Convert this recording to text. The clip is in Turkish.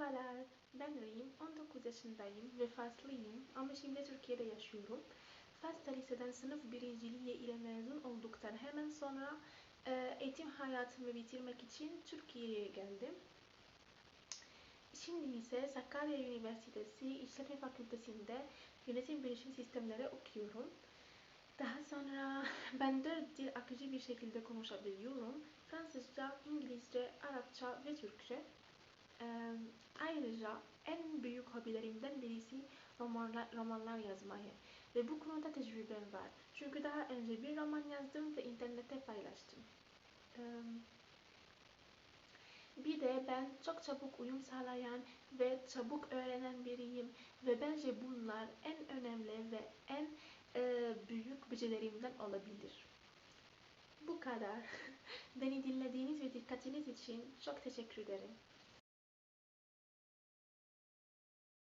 Merhabalar, ben Rim, 19 yaşındayım ve Faslıyım ama şimdi Türkiye'de yaşıyorum. Fas'ta liseden sınıf birinciliği ile mezun olduktan hemen sonra e, eğitim hayatımı bitirmek için Türkiye'ye geldim. Şimdi ise Sakarya Üniversitesi İşletme Fakültesi'nde yönetim bilişim sistemleri okuyorum. Daha sonra ben dört dil akıcı bir şekilde konuşabiliyorum. Fransızca, İngilizce, Arapça ve Türkçe. Ayrıca en büyük hobilerimden birisi romanlar, romanlar yazmayı ve bu konuda tecrübem var. Çünkü daha önce bir roman yazdım ve internette paylaştım. Bir de ben çok çabuk uyum sağlayan ve çabuk öğrenen biriyim ve bence bunlar en önemli ve en büyük becerilerimden olabilir. Bu kadar. Beni dinlediğiniz ve dikkatiniz için çok teşekkür ederim.